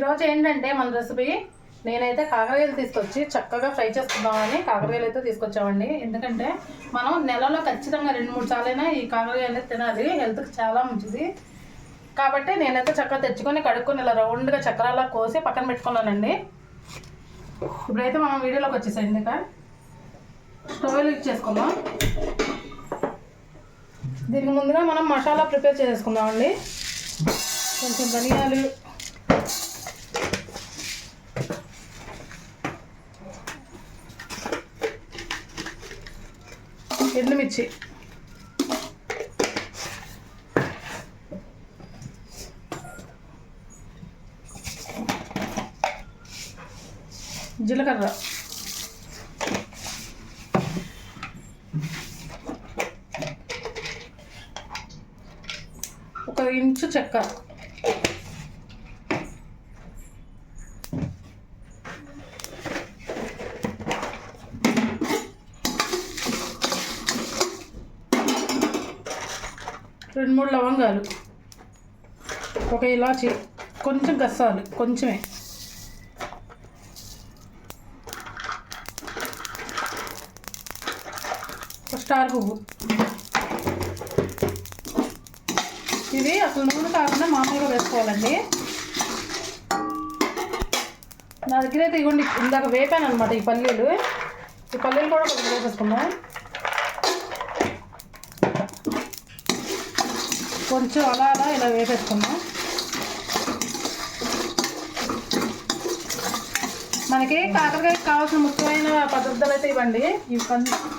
ఈరోజు ఏంటంటే మన రెసిపీ నేనైతే కాకరకాయలు తీసుకొచ్చి చక్కగా ఫ్రై చేసుకుందామని కాకరకాయలు అయితే తీసుకొచ్చామండి. ఎందుకంటే మనం నెలలో ఖచ్చితంగా రెండు మూడు సార్లైనా ఈ కాకరకాయలు అనేది తినాలి. హెల్త్కి చాలా మంచిది. కాబట్టి నేనైతే చక్కగా తెచ్చుకొని కడుక్కొని ఇలా రౌండ్గా చక్రాలా కోసి పక్కన పెట్టుకున్నానండి. ఇప్పుడైతే మనం వీడియోలోకి వచ్చేసాయండి ఇక స్టవ్ యూజ్ చేసుకుందాం. దీనికి ముందుగా మనం మసాలా ప్రిపేర్ చేసుకుందామండి కొంచెం ధనియాలు ఎండుమిర్చి. జీలకర్ర. ఒక ఇంచు చెక్క రెండు మూడు లవంగాలు. ఒక ఇలాచి కొంచెం గస్సాలు కొంచెమే. స్టార్ పువ్వు. ఇది అసలు నూనె కాకుండా మామూలుగా వేసుకోవాలండి. నా దగ్గర అయితే ఇవ్వండి ఇందాక వేపాను అనమాట ఈ పల్లీలు. ఈ పల్లీలు కూడా కొంచెం వేసేసుకుందాం. కొంచెం అలా అలా ఇలా వేసేసుకుందాం. మనకి కాకరకాయకి కావాల్సిన ముఖ్యమైన పదార్థాలు అయితే ఇవ్వండి. ఇవి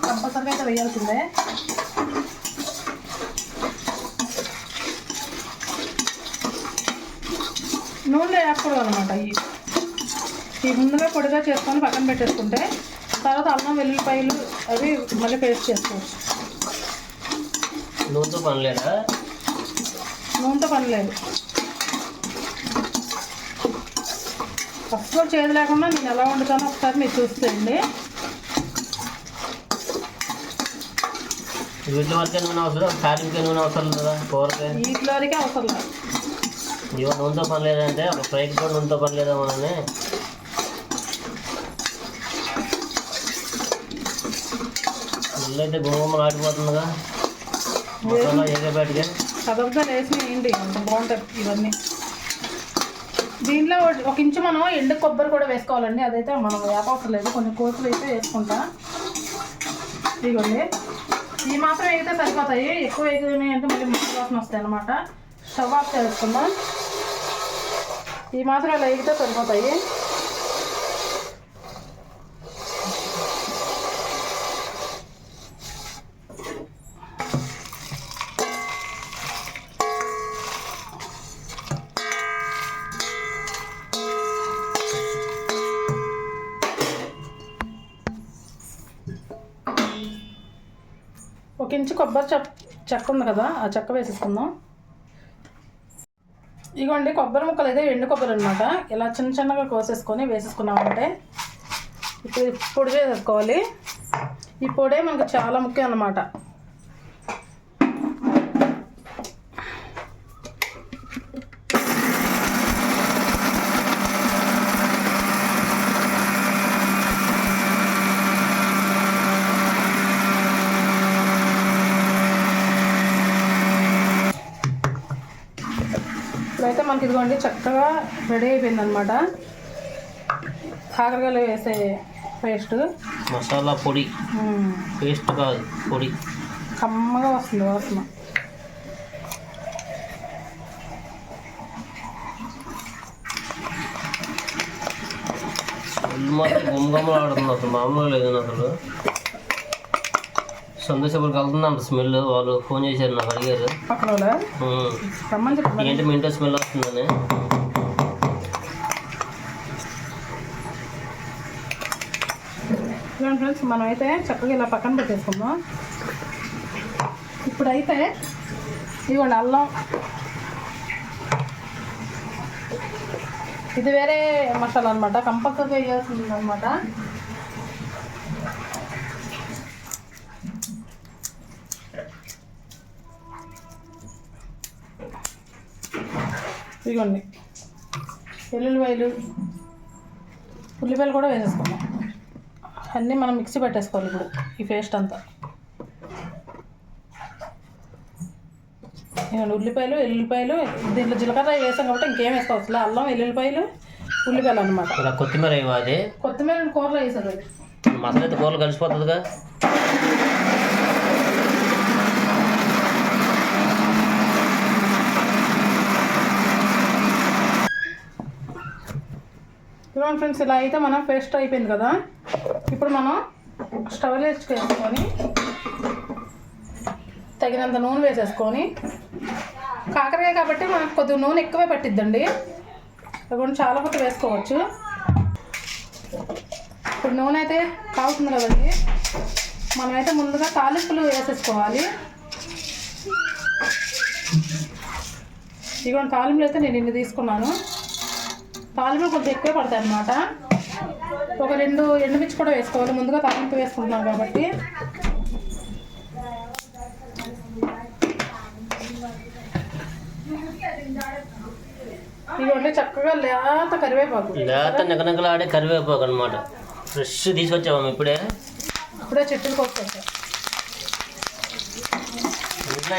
కంపల్సరిగా అయితే వేయాల్సిందే. నూనె వేయకూడదు అనమాట ఇవి ఈ ముందుగా పొడిగా చేసుకొని పక్కన పెట్టేసుకుంటే తర్వాత అల్లం వెల్లుల్లిపాయలు అవి మళ్ళీ పేస్ట్ చేసుకోవచ్చు. నూనెతో పనిలేదా? నూనెతో పని లేదు అస్సలు చేదు లేకుండా నేను ఎలా వండుతానో ఒకసారి మీరు చూస్తేయండి వీటి వరకే నూనె అవసరం? తాలింపుకే నూనె అవసరం కదా కూరకే? వీటిలోనికే అవసరం లేదు. ఇవో నూనెతో పని లేదంటే ఒక ఫ్రైకి కూడా నూనెతో పని లేదా మనని ఇల్లు అయితే గుమ్మలు ఆడిపోతుందిగా మసాలా ఎగబెట్టుగా పదార్థాలు వేసి వేయండి అంత బాగుంటుంది ఇవన్నీ. దీంట్లో ఒక ఇంచు మనం ఎండు కొబ్బరి కూడా వేసుకోవాలండి. అదైతే మనం వేపవసరం లేదు. కొన్ని కోసులు అయితే వేసుకుంటా. ఇదిగోండి. ఈ మాత్రం వేగితే సరిపోతాయి. ఎక్కువ వేగినాయి అంటే మళ్ళీ మంచి వాసన వస్తాయి అనమాట స్టవ్ ఆఫ్ చేసుకుందాం ఈ మాత్రం అలా వేగితే సరిపోతాయి. చెక్క ఉంది కదా ఆ చెక్క వేసేసుకుందాం. ఇగోండి కొబ్బరి ముక్కలు అయితే ఎండు కొబ్బరి అనమాట ఇలా చిన్న చిన్నగా కోసేసుకొని వేసేసుకున్నామంటే ఇప్పుడు పొడి చేసేసుకోవాలి ఈ పొడే మనకు చాలా ముఖ్యం అనమాట ఇప్పుడైతే మనకి ఇదిగోండి చక్కగా రెడీ అయిపోయింది అనమాట కాకరకాయలు వేసే పేస్ట్. మసాలా పొడి. పేస్ట్ కాదు పొడి. కమ్మగా వస్తుంది వాసన. ఇల్లు మాత్రం గుమ్మగమ్మలు ఆడుతుంది అసలు మామూలుగా లేదు అసలు. సందేశపూర్కి వెళ్తుందంట స్మెల్ వాళ్ళు ఫోన్ చేశారు నాకు అడిగారు. ఏంటి మీ ఇంట్లో స్మెల్? వస్తుందని చూడండి ఫ్రెండ్స్ మనం అయితే చక్కగా ఇలా పక్కన పెట్టేసుకుందాం. ఇప్పుడైతే ఇదిగోండి అల్లం. ఇది వేరే మసాలా అనమాట కంపల్సరీ వేయాల్సింది అనమాట ఇదిగోండి. వెల్లుల్లిపాయలు ఉల్లిపాయలు కూడా వేసేసుకుందాం. అన్నీ మనం మిక్సీ పెట్టేసుకోవాలి ఇప్పుడు ఈ పేస్ట్ అంతా. ఇవ్వండి ఉల్లిపాయలు ఎల్లుల్లిపాయలు దీంట్లో జీలకర్ర వేసాం కాబట్టి ఇంకేం వేసుకోవచ్చు. అల్లం ఎల్లుల్లిపాయలు ఉల్లిపాయలు అనమాట కొత్తిమీర కొత్తిమీర కూరలో వేసారు మసాలా అయితే కూరలు కలిసిపోతుందిగా. చూడండి ఫ్రెండ్స్ ఇలా అయితే మనం పేస్ట్ అయిపోయింది కదా. ఇప్పుడు మనం స్టవ్ వేసుకొని తగినంత నూనె వేసేసుకొని కాకరకాయ కాబట్టి మనకు కొద్దిగా నూనె ఎక్కువే పట్టిద్దండి. ఇవ్వండి చాలా కొద్ది వేసుకోవచ్చు. ఇప్పుడు నూనె అయితే కావుతుంది కదండి. మనమైతే ముందుగా తాలింపులు వేసేసుకోవాలి. ఇదిగోండి తాలింపులు అయితే నేను ఇన్ని తీసుకున్నాను. తాలింపులు కొంచెం ఎక్కువే పడతాయి అన్నమాట. ఒక రెండు ఎండుమిర్చి కూడా వేసుకోవాలి. ముందుగా తాలింపు వేసుకుంటున్నాం కాబట్టి. ఇదిగోండి చక్కగా లేత కరివేపాకు. లేత నిగనగలాడే కరివేపాకు అనమాట ఫ్రెష్ తీసుకొచ్చాము ఇప్పుడే. ఇప్పుడే చెట్టుకి వస్తాయి ఇంట్లో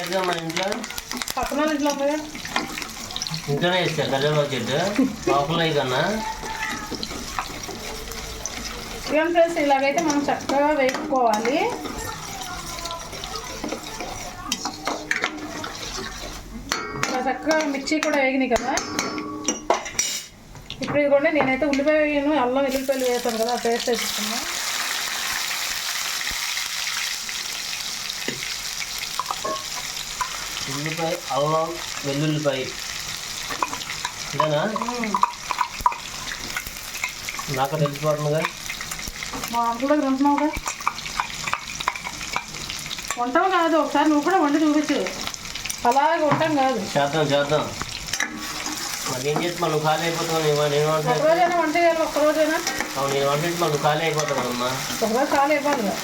కరివేపాకు మన ఇంట్లో. పక్కన ఇంట్లో ఇంట్లోనే వేస్తారు కరివేపాకు చెట్టు లోపల కన్నా. ఇవన్నీ ఫ్రెండ్స్ ఇలాగైతే మనం చక్కగా వేసుకోవాలి చక్కగా మిర్చి కూడా వేగినాయి కదా. ఇప్పుడు ఇదిగోండి నేనైతే ఉల్లిపాయను అల్లం వెల్లుల్లిపాయలు వేసాను కదా ఆ పేస్ట్ వేసుకున్నా. ఉల్లిపాయ అల్లం వెల్లుల్లిపాయ. ఇదేనా? నాకు తెలిసిపోతుందిగా కూడా తింటున్నావు కదా వంటం కాదు ఒకసారి నువ్వు కూడా వండి చూపించు. అలాగే వంటం కాదు. చేద్దాం చేద్దాం. మరి ఏం చేస్తే మనం ఖాళీ అయిపోతాం నేను వంట ఒకరోజైనా వంట చేయాలి ఒక్కరోజైనా. అవును నేను వంట మనం ఖాళీ అయిపోతాం కదమ్మా. ఒకరోజు ఖాళీ కదా.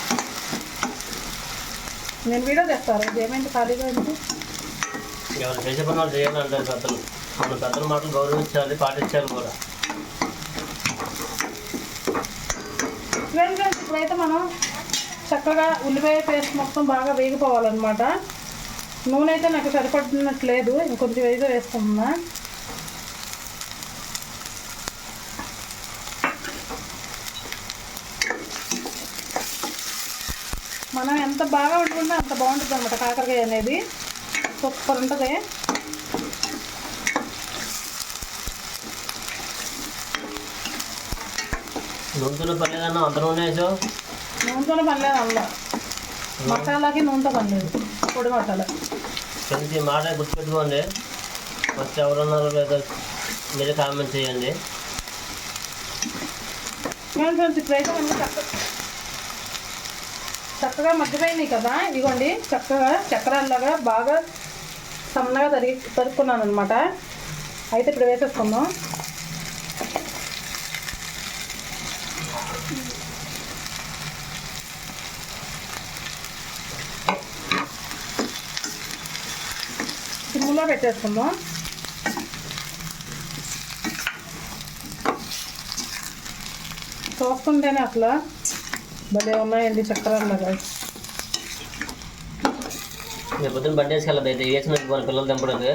నేను వీడియో తెస్తాను ఏమైంది ఖాళీగా ఎందుకు? ఎవరు చేసే పని వాళ్ళు చేయాలంటారు పెద్దలు మన పెద్దల మాటలు గౌరవించాలి పాటించాలి కూడా. ఫ్రెండ్స్ ఇప్పుడైతే మనం చక్కగా ఉల్లిపాయ పేస్ట్ మొత్తం బాగా వేగిపోవాలన్నమాట. నూనె అయితే నాకు సరిపడినట్లేదు ఇంకొంచెం వేగా వేసుకుంటున్నా. మనం ఎంత బాగా వండుకుంటే అంత బాగుంటుంది అనమాట కాకరకాయ అనేది. సూపర్ ఉంటుంది. నూనెతో పర్లేదన్నా? అంత నూనె వేసావు? నూనెతోనే పనిలేదు అల్లా. మసాలాకి నూనెతో పనిలేదు పొడి మసాలా. ఈ మాట గుర్తుపెట్టుకోండి. ఫస్ట్ ఎవరున్నారో లేదో మీరే కామెంట్ చేయండి. చక్కగా మగ్గిపోయినాయి కదా? ఇదిగోండి చక్కగా చక్రాల్లాగా బాగా సన్నగా తరిగి తరుక్కున్నాను అనమాట అయితే ఇప్పుడు వేసేసుకుందాం. సిమ్లో పెట్టేసుకుందాం. చూస్తుంటేనే అసలు భలే ఉన్నాయండి చక్రాల్లాగా రేపు పొద్దున్న బండి వేసుకెళ్ళదు అయితే వేసిన మన పిల్లలు దింపడానికి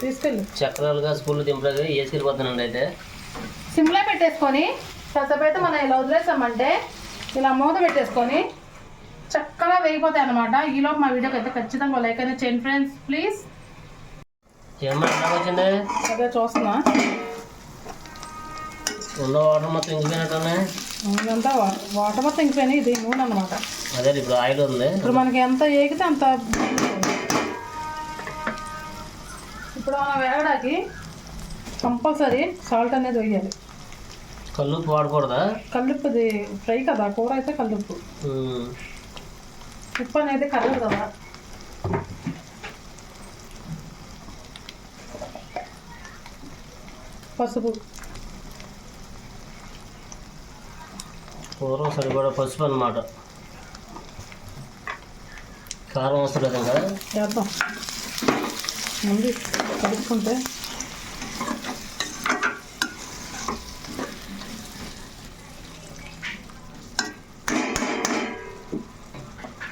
తీసుకెళ్ళి. చక్రాలుగా స్కూల్లో దింపడానికి వేసుకెళ్ళిపోతానండి అయితే. సిమ్లో పెట్టేసుకొని అయితే మనం ఇలా వదిలేసామంటే ఇలా మూత పెట్టేసుకొని చక్కగా వేగిపోతాయి అనమాట ఈలోపు మా వీడియోకి అయితే ఖచ్చితంగా లైక్ అనేది చేయండి ఫ్రెండ్స్ ప్లీజ్ ఏమన్నా ఎలా వచ్చింది అదే చూస్తున్నా. ఉన్న వాటర్ మొత్తం ఇంకిపోయినట్టున్నాయి. ఇదంతా వా- వాటర్ మొత్తం ఇంకిపోయినాయి ఇది నూనె అనమాట అదే ఇప్పుడు ఆయిల్ ఉంది. ఇప్పుడు మనకి ఎంత ఏగితే అంత ఇప్పుడు మనం వేగడానికి కంపల్సరీ సాల్ట్ అనేది వేయాలి. కల్లుప్పు వాడకూడదా? కల్లుప్పుది ఫ్రై కదా కూర అయితే కల్లుప్పు. ఉప్పు అనేది కలదు కదా. పసుపు. పూర్వం సరిపడా పసుపు అనమాట కారం అవసరం లేదు కదా చేద్దాం. ముందు కలుపుకుంటే.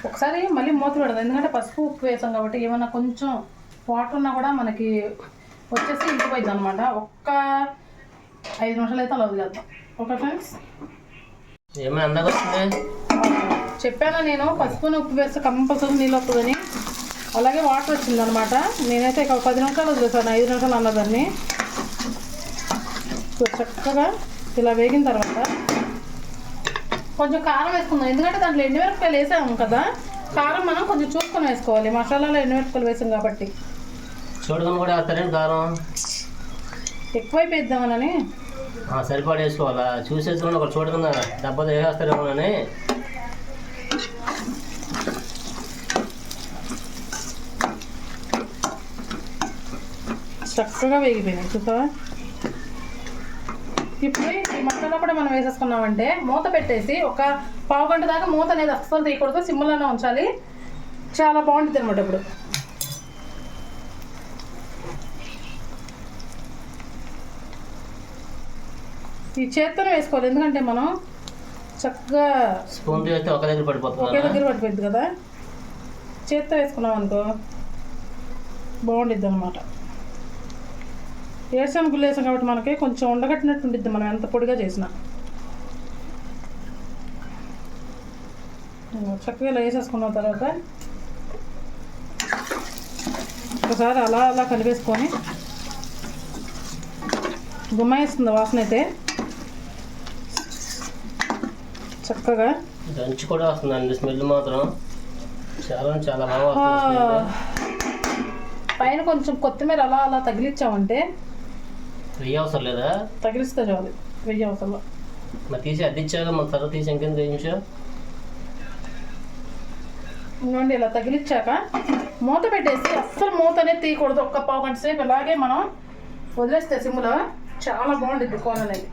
ఒకసారి మళ్ళీ మూత పెడదాం. ఎందుకంటే పసుపు ఉప్పు వేసాం కాబట్టి ఏమైనా కొంచెం వాటర్ ఉన్నా కూడా మనకి వచ్చేసి ఇంకిపోయింది అనమాట ఒక్క ఐదు నిమిషాలు అయితే అలా వదిలేద్దాం. Okay friends? ఏమైనా అందాక చెప్పాను నేను పసుపుని ఉప్పు వేస్తే కంపల్సరీ నీళ్ళు వస్తుందని. అలాగే వాటర్ వచ్చిందనమాట నేనైతే ఇక పది నిమిషాలు వదిలేసాను ఐదు నిమిషాలు అన్నదాన్ని చక్కగా ఇలా వేగిన తర్వాత కొంచెం కారం వేసుకుందాం. ఎందుకంటే దాంట్లో ఎండుమిరపకాయలు వేసాము కదా. కారం మనం కొంచెం చూసుకొని వేసుకోవాలి. మసాలాలో ఎండుమిరపకాయలు వేసాం కాబట్టి. చూడకుండా కూడా వేస్తారండి కారం? ఎక్కువైపోయిద్దామని సరిపడా వేసుకోవాలా? చూసేసుకుని ఒక చూడకుండా దెబ్బతో వేసేస్తారేమోనని చక్కగా వేగిపోయినాయి చూసావా? ఇప్పుడు ఈ మసాలా కూడా మనం వేసేసుకున్నామంటే మూత పెట్టేసి ఒక పావు గంట దాకా మూత అనేది అస్సలు తీయకూడదు సిమ్లోనే ఉంచాలి. చాలా బాగుంటుంది అనమాట ఇప్పుడు. ఈ చేత్తోనే వేసుకోవాలి. ఎందుకంటే మనం చక్కగా స్పూన్ ఒక దగ్గర ఒకే పడిపోతుంది దగ్గర పడిపోయింది కదా. చేత్తో వేసుకున్నాం అనుకో బాగుండిద్ది అనమాట వేసాం కాబట్టి మనకి కొంచెం ఉండగట్టినట్టు ఉండిద్ది మనం ఎంత పొడిగా చేసినా. చక్కగా ఇలా వేసేసుకున్న తర్వాత ఒకసారి అలా అలా కలిపేసుకొని గుమ్మాయిస్తుంది వాసన అయితే. చక్కగా. దంచి కూడా వస్తుందండి. స్మెల్ మాత్రం చాలా చాలా బాగా. పైన కొంచెం కొత్తిమీర అలా అలా తగిలిచ్చామంటే వెయ్యి అవసరం లేదా? తగిలిస్తే చాలు. వెయ్యి అవసరం మరి తీసి అద్దిచ్చాక మన తర్వాత తీసి ఇంకెంత వేయించా ఇంకోండి ఇలా తగిలిచ్చాక మూత పెట్టేసి అస్సలు మూత అనేది తీయకూడదు. ఒక్క పావు గంట సేపు ఇలాగే మనం వదిలేస్తే సిమ్లో చాలా బాగుంటుంది కూర అనేది.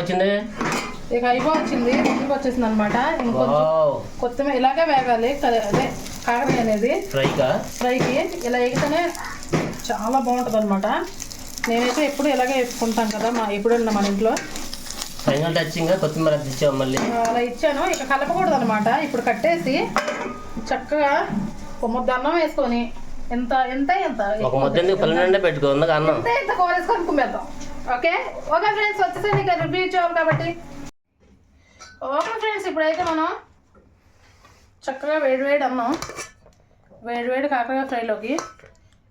వచ్చింది ఇక అయిపోవచ్చింది ముందుకు వచ్చేసింది అనమాట ఇంకొంచెం కొత్తిమీర ఇలాగే వేగాలి అదే కాకరకాయ అనేది. ఫ్రైకా? ఫ్రైకి ఇలా ఎగితేనే చాలా బాగుంటుంది అనమాట నేనైతే ఎప్పుడు ఇలాగే వేసుకుంటాం కదా మా ఎప్పుడన్నా మన ఇంట్లో. ఫైనల్ టచింగ్ కొత్తిమీర అద్దిచ్చాం మళ్ళీ? అలా ఇచ్చాను. ఇక కలపకూడదు అనమాట ఇప్పుడు కట్టేసి చక్కగా ఒక ముద్ద అన్నం వేసుకొని ఎంత ఎంత ఎంత? ఒక ముద్ద ఎందుకు? పల్లె నిండా పెట్టుకో ఉందా అన్నం? ఎంత ఎంత కూర వేసుకొని కుమ్మేద్దాం ఓకే? ఓకే ఫ్రెండ్స్ వచ్చేసి నీకు రివ్యూ ఇచ్చేవాళ్ళు కాబట్టి. ఓకే ఫ్రెండ్స్ ఇప్పుడైతే మనం చక్కగా వేడి వేడి అన్నం వేడి వేడి కాకరకాయ ఫ్రైలోకి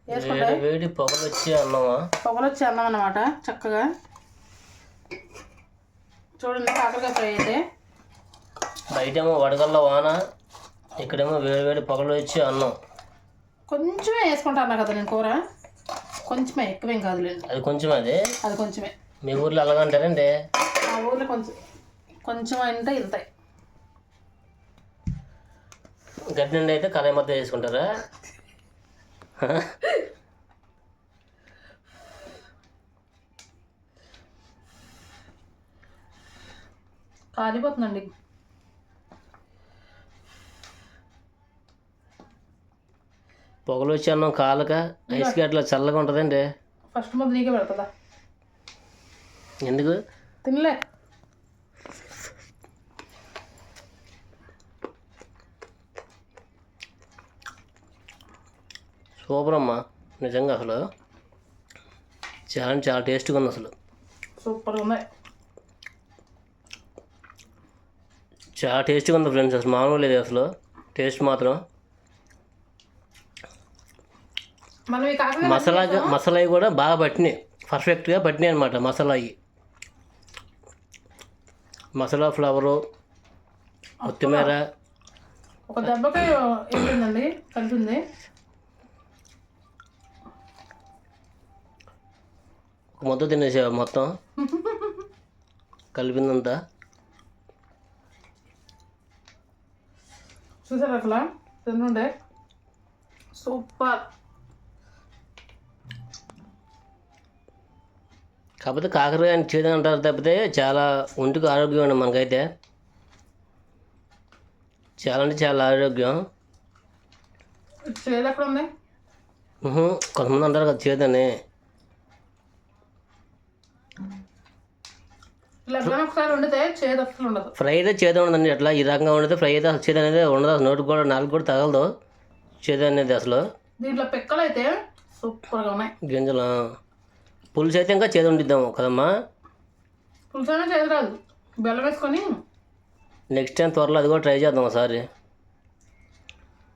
వేసుకుంటే వేడి వేడి పొగలు వచ్చి అన్నమా? పొగలు వచ్చి అన్నం అనమాట చక్కగా. చూడండి కాకరకాయ ఫ్రై అయితే. బయటేమో వడగల్ల వాన ఇక్కడేమో వేడి వేడి పొగలు వచ్చి అన్నం. కొంచెమే వేసుకుంటాను కదా నేను కూర. కొంచెమే ఎక్కువేం కాదులేండి. అది కొంచెం అది? అది కొంచెమే. మీ ఊర్లో అలాగంటారండి ఆ ఊర్లో కొంచెం కొంచెం అంటే ఇంతే. గడ్డి నుండి అయితే కళాయి మొత్తం వేసుకుంటారా? కాలిపోతుందండి. పొగలు వచ్చి అన్నం కాలక ఐస్ గట్ల చల్లగా ఉంటుందండి. ఫస్ట్ ముద్ద నీకే పెడుతుందా? ఎందుకు? తినలే. సూపర్ అమ్మా నిజంగా అసలు చాలా చాలా టేస్ట్గా ఉంది అసలు. సూపర్ ఉంది చాలా టేస్ట్గా ఉంది ఫ్రెండ్స్. అసలు మామూలు లేదు అసలు. టేస్ట్ మాత్రం. మసాలా మసాలా కూడా బాగా పట్టినాయి. పర్ఫెక్ట్గా పట్టినాయి అనమాట మసాలా అవి మసాలా ఫ్లవరు కొత్తిమీర. ఒక దెబ్బకి వెళ్ళిందండి కలిపింది ఒక ముద్ద తినేసా మొత్తం? కలిపిందంతా? చూసారు అసలు? తిన్నుండే. సూపర్. కాకపోతే కాకరకాయ అని చేదు అంటారు తప్పితే చాలా ఒంటికి ఆరోగ్యం అండి మనకైతే. చాలా అంటే చాలా ఆరోగ్యం. చేదు ఎక్కడ ఉంది కొంతమంది అంటారు కదా చేదని ఇలా కానీ ఒకసారి వండితే చేదు అసలు ఉండదు ఫ్రై అయితే చేదు ఉండదండి. అట్లా ఈ రకంగా వండితే ఫ్రై అయితే అసలు చేదు అనేది ఉండదు. అసలు నోటికి కూడా నాలుగు కూడా తగలదు. చేదు అనేది అసలు. దీంట్లో పిక్కలు అయితే సూపర్గా ఉన్నాయి. గింజలు. పులుసు అయితే ఇంకా చేదు ఉండిద్దాము కదమ్మా. పులుసైనా చేదు రాదు. బెల్లం వేసుకొని నెక్స్ట్ టైం త్వరలో అది కూడా ట్రై చేద్దాం ఒకసారి.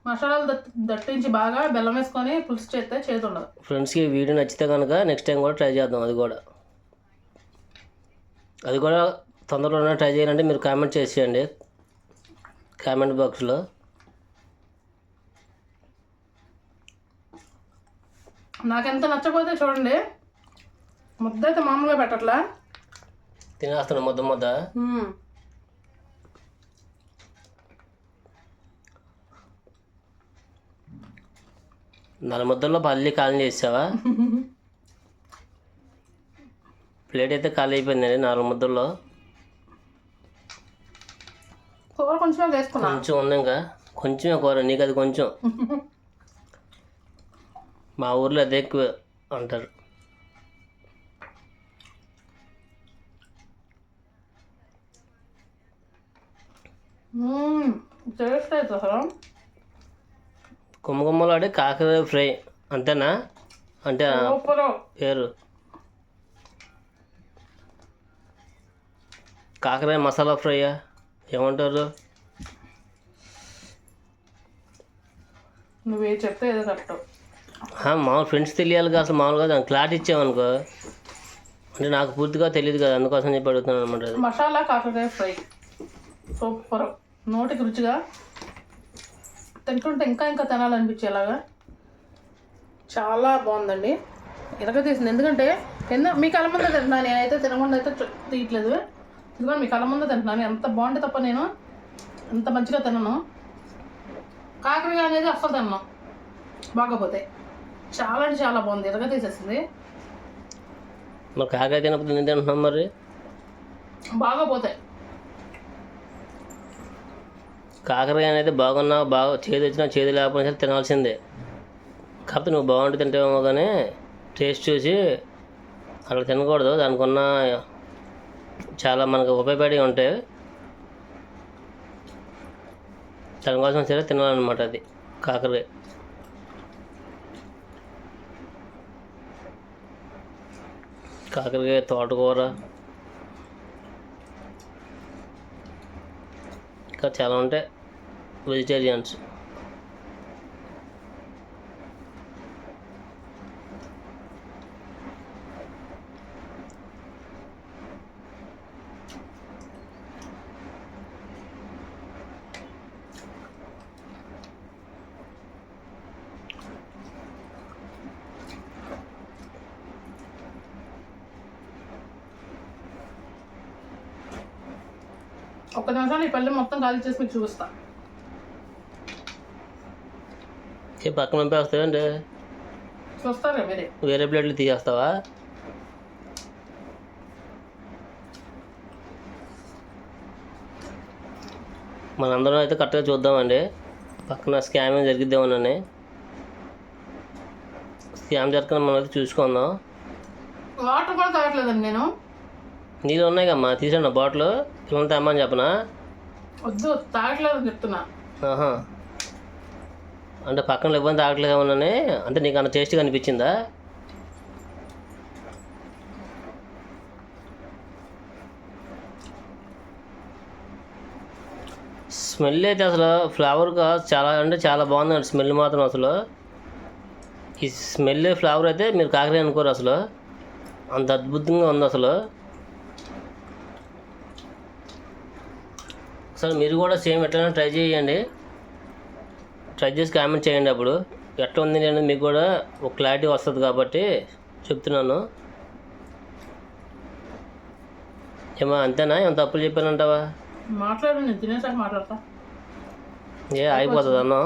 మసాలాలు దట్ దట్టించి బాగా బెల్లం వేసుకొని పులుసు చేస్తే చేదు ఉండదు. ఫ్రెండ్స్కి వీడియో నచ్చితే కనుక నెక్స్ట్ టైం కూడా ట్రై చేద్దాం అది కూడా. అది కూడా తొందరలోనే ట్రై చేయాలంటే మీరు కామెంట్ చేసేయండి. కామెంట్ బాక్స్లో. నాకెంత నచ్చకపోతే చూడండి. ముద్ద అయితే మామూలుగా పెట్టట్లా. తినేస్తున్నాం ముద్ద ముద్ద. మ్మ్. నల్ల ముద్దల్లో పల్లి ఖాళీ చేసావా? ప్లేట్ అయితే ఖాళీ అయిపోయిందండి నాలుగు ముద్దల్లో. కూర కొంచెం వేసుకున్నా. కొంచెం ఉంది ఇంకా కొంచెమే కూర నీకు అది కొంచెం. మా ఊర్లో అదే ఎక్కువ అంటారు. టేస్ట్ అయితే అసలు. గుమ్మ గుమ్మలాడే కాకర ఫ్రై అంతేనా? అంటే పేరు. కాకరాయ మసాలా ఫ్రైయా ఏమంటారు? నువ్వే చెప్తే ఏదో కరెక్ట్ మామూలు ఫ్రెండ్స్ తెలియాలి కదా అసలు మామూలుగా క్లాట్ ఇచ్చామనుకో. అంటే నాకు పూర్తిగా తెలియదు కదా అందుకోసం చెప్పి అడుగుతున్నాను అనమాట మసాలా కాకరకాయ ఫ్రై. సూపర్. నోటికి రుచిగా. తింటుంటే ఇంకా ఇంకా తినాలనిపించేలాగా. చాలా బాగుందండి. ఇరగ తీసింది ఎందుకంటే కింద మీ కళ్ళ ముందే తింటున్నాను నేనైతే తినకుండా అయితే తీయట్లేదు. ఇదిగో మీ కళ్ళ ముందే తింటున్నాను. ఎంత బాగుంటే తప్ప నేను ఎంత మంచిగా తినను. కాకరకాయ అనేది అస్సలు తిన్నాను బాగపోతే చాలా అంటే చాలా బాగుంది. ఇరగ తీసేసింది. మరి కాకరాయ తినకపోతే నేను తింటున్నాం మరి? బాగా పోతాయి కాకరకాయ అనేది బాగున్నా బాగా చేదు వచ్చినా చేదు లేకపోయినా సరే తినాల్సిందే. కాకపోతే నువ్వు బాగుంటే తింటావేమో కానీ టేస్ట్ చూసి అట్లా తినకూడదు. దానికి ఉన్న చాలా మనకు ఉపయోగపడి ఉంటాయి దానికోసం సరే తినాలన్నమాట అది కాకరకాయ. కాకరకాయ తోటకూర. ఇంకా చాలా ఉంటాయి. వెజిటేరియన్స్ పల్లె మొత్తం ఖాళీ చేసి మీకు చూపిస్తా. ఏ పక్కన పంపేస్తావండి చూస్తారా మీరే. వేరే ప్లేట్లు తీసేస్తావా? మనందరం అయితే కరెక్ట్గా చూద్దామండి. పక్కన స్కామ్ ఏం జరిగిద్దామనని స్కామ్ జరగకుండా మనం అయితే చూసుకుందాం. వాటర్ కూడా తాగట్లేదండి నేను. నీళ్ళు ఉన్నాయి కమ్మా తీసాను బాటిల్. పిల్లలు తెమ్మని చెప్పనా? వద్దు తాగట్లేదని చెప్తున్నా. ఆహా. అంటే పక్కన ఇబ్బంది తాగట్లేదేమోనని అంటే నీకు అంత టేస్ట్గా అనిపించిందా? స్మెల్ అయితే అసలు ఫ్లేవర్గా చాలా అంటే చాలా బాగుందండి స్మెల్ మాత్రం అసలు. ఈ స్మెల్ ఫ్లేవర్ అయితే మీరు కాకరే అనుకోరు అసలు. అంత అద్భుతంగా ఉంది అసలు. అసలు మీరు కూడా సేమ్ ఎట్లైనా ట్రై చేయండి. ట్రై చేసి కామెంట్ చేయండి అప్పుడు. ఎట్లా ఉంది అనేది మీకు కూడా ఒక క్లారిటీ వస్తుంది కాబట్టి చెప్తున్నాను. ఏమా అంతేనా? ఏం తప్పులు చెప్పానంటావా? మాట్లాడు నేను తినేసాక మాట్లాడతా. ఏ అయిపోతుంది అన్నం.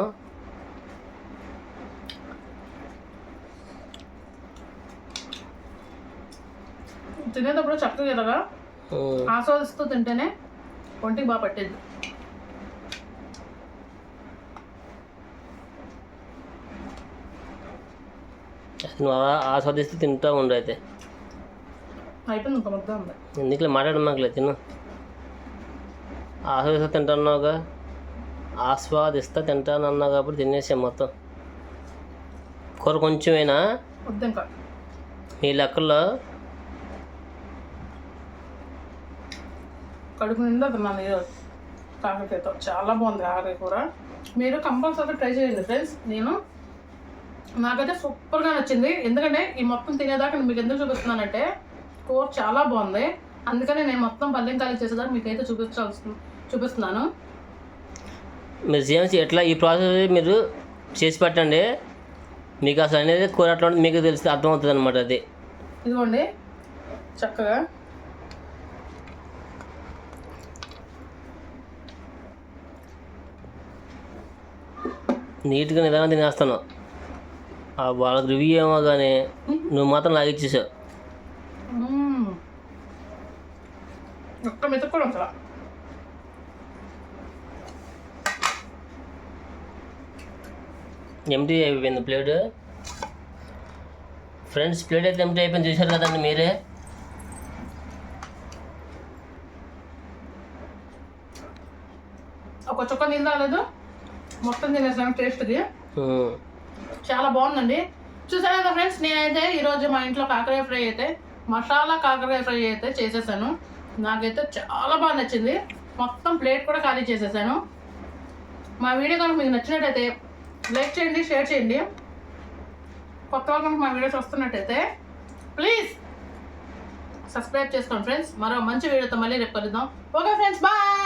తినేటప్పుడు చక్కగా. ఆస్వాదిస్తూ తింటేనే ఒంటికి బాగా పట్టేది. నువ్వు ఆస్వాదిస్తూ తింటూ ఉండు అయితే. అయిపోయింది ఇంకో ముద్ద ఉంది ఎందుకులే మాట్లాడమాకలే తిను. ఆస్వాదిస్తా తింటున్నావుగా ఆస్వాదిస్తా తింటాను అన్నావు కాబట్టి తినేసాం మొత్తం. కూర కొంచెమైనా? మీ లెక్కల్లో కడుపు నిండా తిన్నాను ఈరోజు కాకరకాయతో చాలా బాగుంది కాకరకాయ కూర. మీరు కంపల్సరీ ట్రై చేయండి ఫ్రెండ్స్. నేను నాకైతే సూపర్గా నచ్చింది. ఎందుకంటే ఈ మొత్తం తినేదాకా మీకు ఎందుకు చూపిస్తున్నానంటే కూర చాలా బాగుంది. అందుకని నేను మొత్తం పల్లెం ఖాళీ చేసేదాకా మీకైతే చూపించాల్సి చూపిస్తున్నాను. మీరు చేసి ఎట్లా ఈ ప్రాసెస్ మీరు చేసి పెట్టండి. మీకు అసలు అనేది కూర అట్లా మీకు తెలిసి అర్థమవుతుంది అనమాట అది. ఇదిగోండి. చక్కగా నీట్గా నిదానం తినేస్తాను. ఆ వాళ్ళకి రివ్యూ ఏమో కానీ నువ్వు మాత్రం లాగిచ్చేసావు. ఒక్క మెతుకు కూడా ఎంటీ అయిపోయింది ప్లేట్. ఫ్రెండ్స్ ప్లేట్ అయితే ఎంటీ అయిపోయింది. చూశారు కదండి మీరే? ఒక చుక్క నీళ్ళు రాలేదు మొత్తం తినేసాను టేస్ట్కి ఉమ్. చాలా బాగుందండి. చూసారు కదా ఫ్రెండ్స్ నేనైతే ఈరోజు మా ఇంట్లో కాకరకాయ ఫ్రై అయితే మసాలా కాకరకాయ ఫ్రై అయితే చేసేసాను. నాకైతే చాలా బాగా నచ్చింది. మొత్తం ప్లేట్ కూడా ఖాళీ చేసేసాను. మా వీడియో కనుక మీకు నచ్చినట్టయితే లైక్ చేయండి షేర్ చేయండి. కొత్త వాళ్ళు కనుక మా వీడియోస్ వస్తున్నట్టయితే ప్లీజ్ సబ్స్క్రైబ్ చేసుకోండి ఫ్రెండ్స్. మరో మంచి వీడియోతో మళ్ళీ రేపు కలుద్దాం. Okay friends bye!